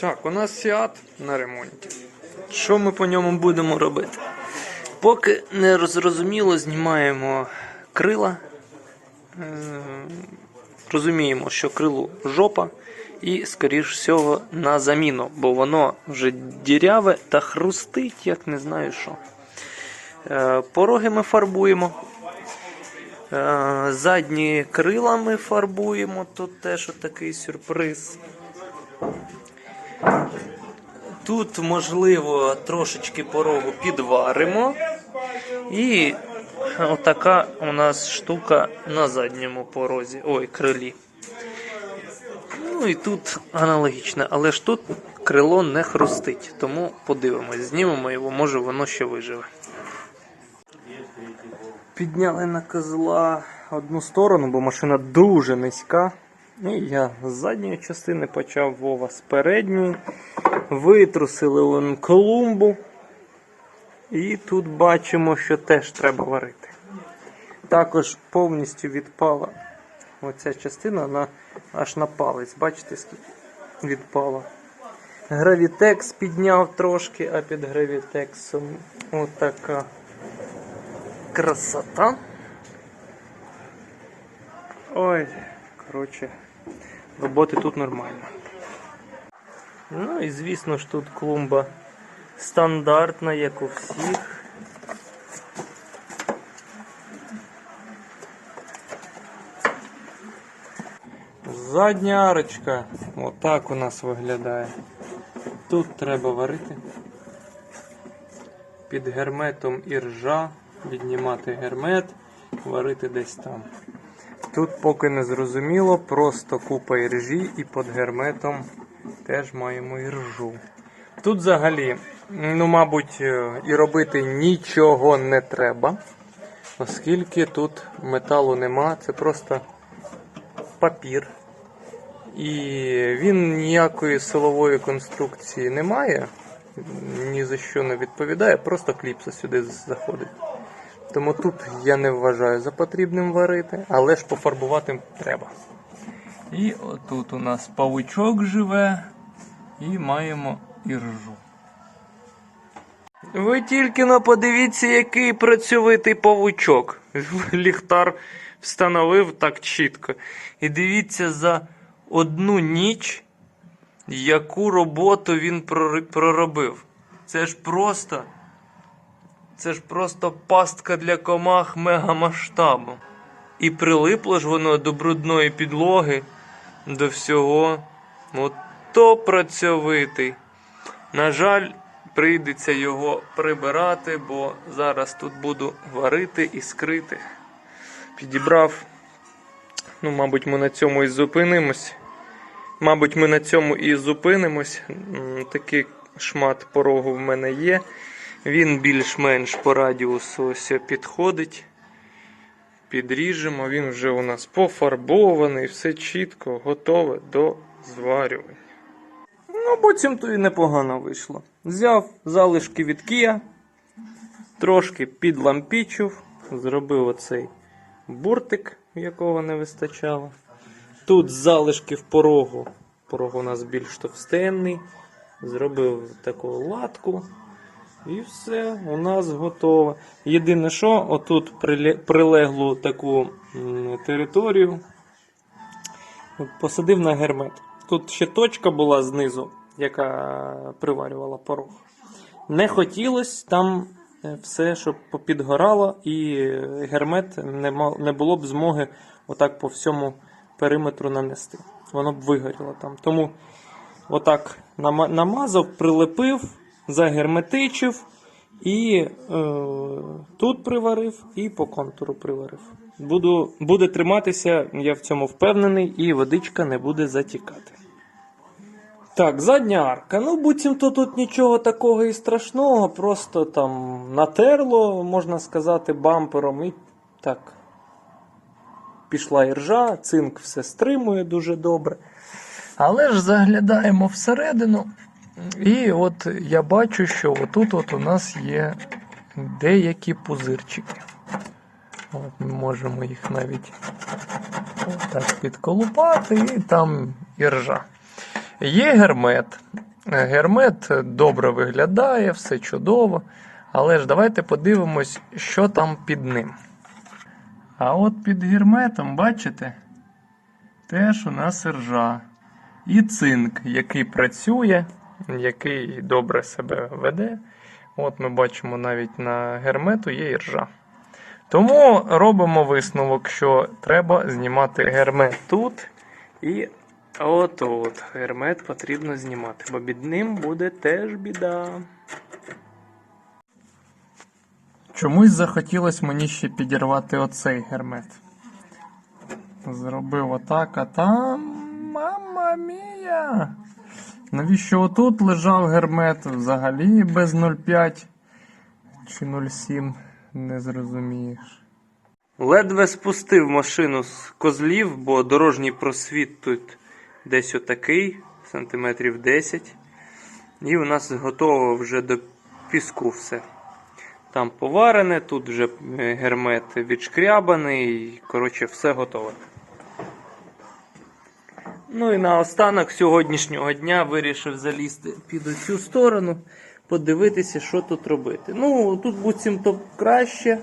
Так, у нас Сіат на ремонті. Що ми по ньому будемо робити? Поки не зрозуміло, знімаємо крила. Е, Розуміємо, що крилу жопа, і, скоріш всього, на заміну, бо воно вже діряве та хрустить, як не знаю що. Е, Пороги ми фарбуємо. Е, Задні крила ми фарбуємо. Тут теж такий сюрприз. Тут, можливо, трошечки порогу підваримо. І отака у нас штука на задньому порозі. Ой, крилі. Ну і тут аналогічно, але ж тут крило не хрустить. Тому подивимось, знімемо його, може воно ще виживе. Підняли на козла одну сторону, бо машина дуже низька. І я з задньої частини почав Вова з передньої. Витрусили вон колумбу. І тут бачимо, що теж треба варити. Також повністю відпала оця частина вона аж на палець. Бачите, скільки відпала. Гравітекс підняв трошки, а під гравітексом отака красота. Ой, коротше, роботи тут нормально. Ну і звісно ж тут клумба стандартна, як у всіх. Задня арочка. Отак у нас виглядає. Тут треба варити. Під герметом іржа, віднімати гермет, варити десь там. Тут поки не зрозуміло, просто купа іржі і під герметом теж маємо іржу. Тут взагалі, ну, мабуть, е, і робити нічого не треба, оскільки тут металу нема, це просто папір. І він ніякої силової конструкції не має, ні за що не відповідає, просто кліпса сюди заходить. Тому тут я не вважаю за потрібним варити, але ж пофарбувати треба. І отут у нас павучок живе, і маємо іржу. Ви тільки но подивіться, який працьовитий павучок. Ліхтар встановив так чітко. І дивіться за одну ніч, яку роботу він проробив. Це ж просто. Це ж просто пастка для комах мегамасштабу. І прилипло ж воно до брудної підлоги, до всього. От то працьовитий. На жаль, прийдеться його прибирати, бо зараз тут буду варити і скрити. Підібрав. Ну, мабуть, ми на цьому і зупинимось. Мабуть, ми на цьому і зупинимось. Такий шмат порогу в мене є. Він більш-менш по радіусу ось підходить. Підріжемо, він вже у нас пофарбований, все чітко, готове до зварювання. Ну, буцімто і непогано вийшло. Взяв залишки від Kia, трошки підлампічив, зробив оцей буртик, якого не вистачало. Тут залишки в порогу. Порог у нас більш товстенний. Зробив таку латку. І все, у нас готово. Єдине, що отут приле- прилеглу таку територію посадив на гермет. Тут ще точка була знизу, яка приварювала порог. Не хотілося там е, все, щоб попідгорало, і е, гермет не було б змоги отак по всьому периметру нанести. Воно б вигоріло там. Тому отак намазав, прилепив, загерметичив і е, тут приварив, і по контуру приварив. Буду, буде триматися, я в цьому впевнений, і водичка не буде затікати. Так, задня арка. Ну, буцімто тут нічого такого і страшного, просто там натерло, можна сказати, бампером, і так. Пішла іржа, цинк все стримує дуже добре. Але ж заглядаємо всередину, і от я бачу, що отут от у нас є деякі пузирчики. От ми можемо їх навіть так підколупати, і там іржа. Є гермет. Гермет добре виглядає, все чудово. Але ж давайте подивимось, що там під ним. А от під герметом, бачите, теж у нас ржа. І цинк, який працює, який добре себе веде. От ми бачимо навіть на гермету є і ржа. Тому робимо висновок, що треба знімати гермет тут і от от. Гермет потрібно знімати, бо під ним буде теж біда. Чомусь захотілося мені ще підірвати оцей гермет. Зробив отак, а там. Мама мія! Навіщо отут лежав гермет взагалі без 0,5 чи 0,7, не зрозумієш. Ледве спустив машину з козлів, бо дорожній просвіт тут десь отакий, сантиметрів 10. І у нас готово вже до піску все. Там поварене, тут вже е, гермет відшкрябаний, коротше, все готове. Ну і наостанок сьогоднішнього дня вирішив залізти під оцю сторону, подивитися, що тут робити. Ну, тут буцімто краще,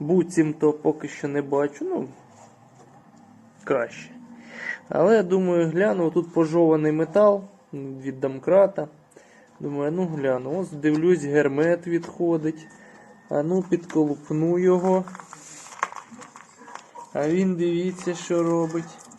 буцімто поки що не бачу. Ну, краще. Але я думаю, гляну, тут пожований метал від домкрата. Думаю, ну гляну, ось дивлюсь, гермет відходить. А ну підколупну його. А він дивіться, що робить.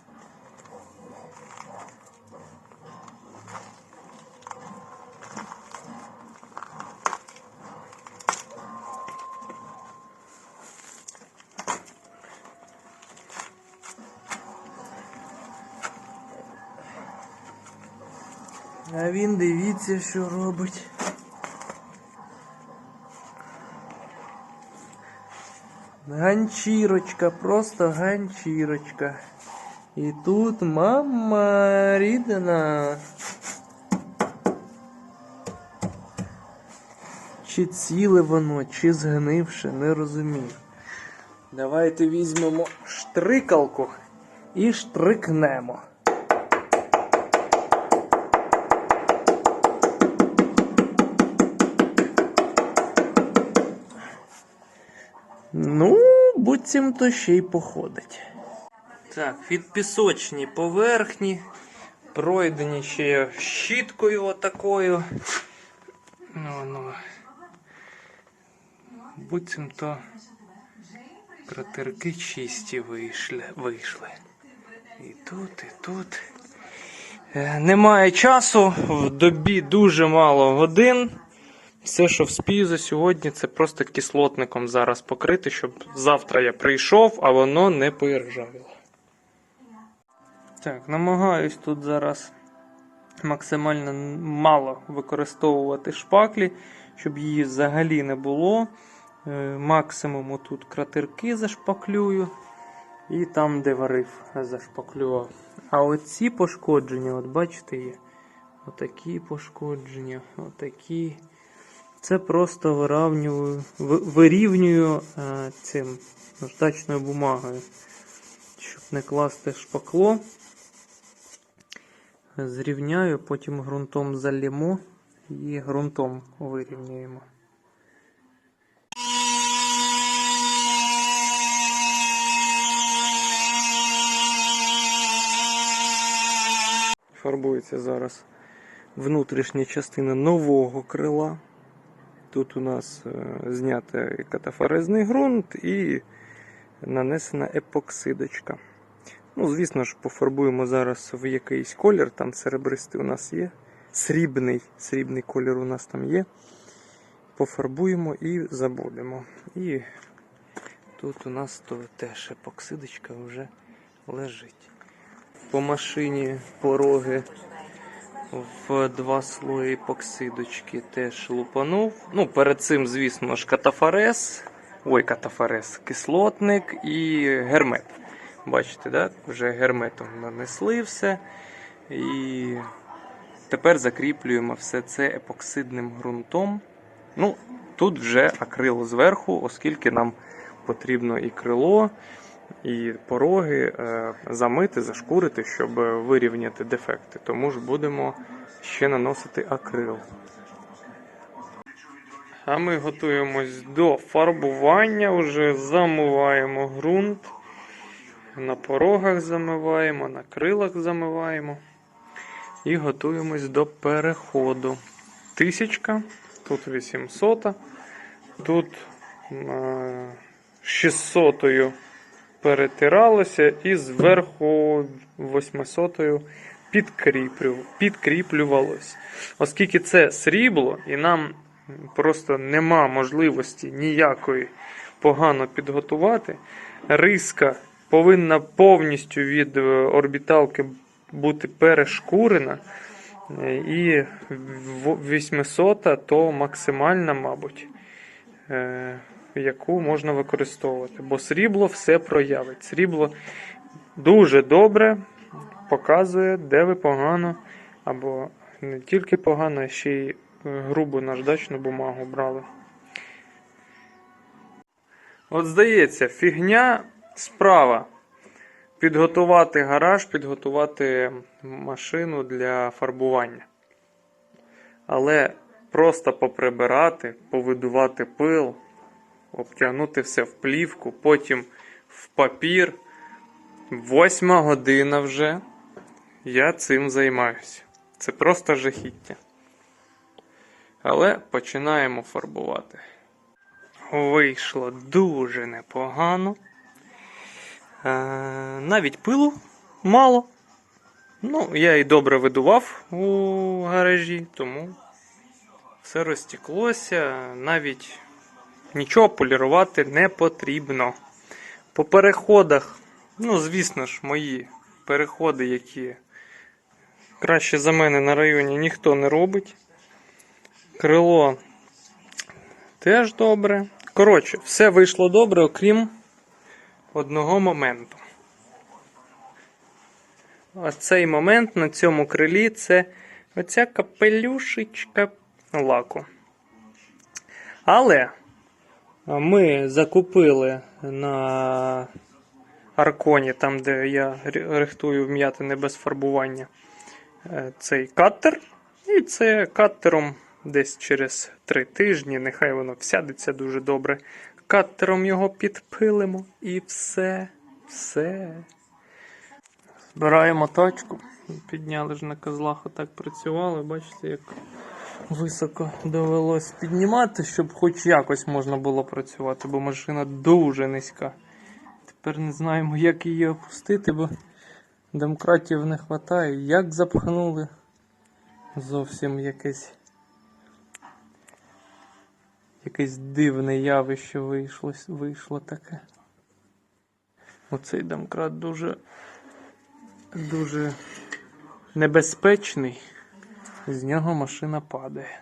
А він дивіться, що робить. Ганчірочка, просто ганчірочка. І тут мама рідна. Чи ціле воно, чи згнивше, не розумію. Давайте візьмемо штрикалку і штрикнемо. Ну, буцімто ще й походить. Так, від пісочні поверхні, пройдені ще щіткою отакою. Ну, ну. Буцімто кратерки чисті вийшли. вийшли. І тут, і тут. Е, Немає часу, в добі дуже мало годин. Все, що вспію за сьогодні, це просто кислотником зараз покрити, щоб завтра я прийшов, а воно не поіржавіло. Так, намагаюсь тут зараз максимально мало використовувати шпаклі, щоб її взагалі не було. Е, Максимум тут кратирки зашпаклюю. І там, де варив, зашпаклював. А оці пошкодження, от бачите, є. Отакі пошкодження, отакі. Це просто виравнюю, ви- вирівнюю е, цим наждачною бумагою, щоб не класти шпакло. Зрівняю, потім ґрунтом залємо і ґрунтом вирівнюємо. Фарбується зараз внутрішня частина нового крила. Тут у нас е, знятий катафорезний ґрунт і нанесена епоксидочка. Ну, звісно ж, пофарбуємо зараз в якийсь колір, там серебристий у нас є. Срібний, срібний колір у нас там є. Пофарбуємо і забудемо. І тут у нас то теж епоксидочка вже лежить. По машині пороги в два слої епоксидочки теж лупанув. Ну, перед цим, звісно ж, катафорез. Ой, катафорез, кислотник і гермет. Бачите, да? вже герметом нанесли все. І тепер закріплюємо все це епоксидним ґрунтом. Ну, тут вже акрил зверху, оскільки нам потрібно і крило і пороги е, замити, зашкурити, щоб вирівняти дефекти. Тому ж будемо ще наносити акрил. А ми готуємось до фарбування, вже замиваємо ґрунт. На порогах замиваємо, на крилах замиваємо. І готуємось до переходу. Тисячка, тут 800, тут 600 перетиралося і зверху 800 підкріплю, підкріплювалось. Оскільки це срібло, і нам просто нема можливості ніякої погано підготувати, риска повинна повністю від е, орбіталки бути перешкурена. Е, І в- 800 то максимальна, мабуть, е, яку можна використовувати. Бо срібло все проявить. Срібло дуже добре показує, де ви погано, або не тільки погано, а ще й е, грубу наждачну бумагу брали. От здається, фігня справа. Підготувати гараж, підготувати машину для фарбування. Але просто поприбирати, повидувати пил, обтягнути все в плівку, потім в папір. Восьма година вже я цим займаюся. Це просто жахіття. Але починаємо фарбувати. Вийшло дуже непогано. Е, навіть пилу мало. Ну, я і добре видував у гаражі, тому все розтеклося, навіть нічого полірувати не потрібно. По переходах, ну, звісно ж, мої переходи, які краще за мене на районі ніхто не робить. Крило теж добре. Коротше, все вийшло добре, окрім одного моменту. А цей момент на цьому крилі це оця капелюшечка лаку. Але ми закупили на Арконі, там, де я ри- рихтую вм'ятини без фарбування, е, цей каттер. І це каттером десь через три тижні, нехай воно всядеться дуже добре. Каттером його підпилимо і все, все. Збираємо тачку. Підняли ж на козлах, отак працювали. Бачите, як високо довелось піднімати, щоб хоч якось можна було працювати, бо машина дуже низька. Тепер не знаємо, як її опустити, бо домкратів не вистачає. Як запхнули? Зовсім якесь. Якесь дивне явище вийшло, вийшло таке. Оцей домкрат дуже дуже небезпечний. З нього машина падає.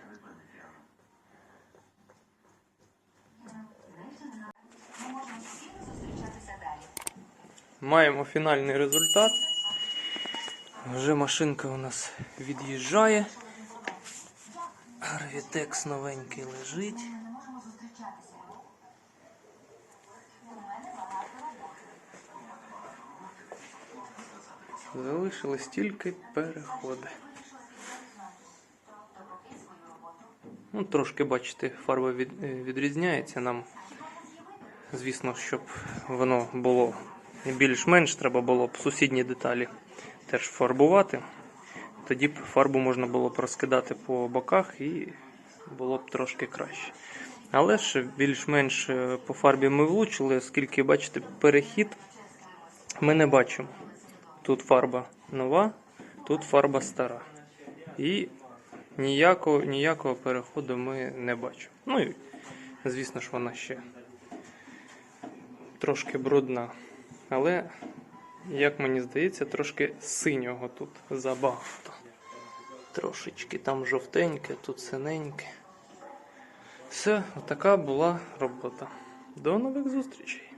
Маємо фінальний результат. Вже машинка у нас від'їжджає. Гравітекс новенький лежить. Залишились тільки переходи. Ну, трошки, бачите, фарба від, е, відрізняється нам. Звісно, щоб воно було більш-менш, треба було б сусідні деталі теж фарбувати. Тоді б фарбу можна було б розкидати по боках і було б трошки краще. Але ж більш-менш е, по фарбі ми влучили, оскільки, бачите, перехід ми не бачимо. Тут фарба нова, тут фарба стара. І ніякого, ніякого переходу ми не бачимо. Ну і, звісно ж, вона ще трошки брудна. Але, як мені здається, трошки синього тут забагато. Трошечки там жовтеньке, тут синеньке. Все, отака була робота. До нових зустрічей!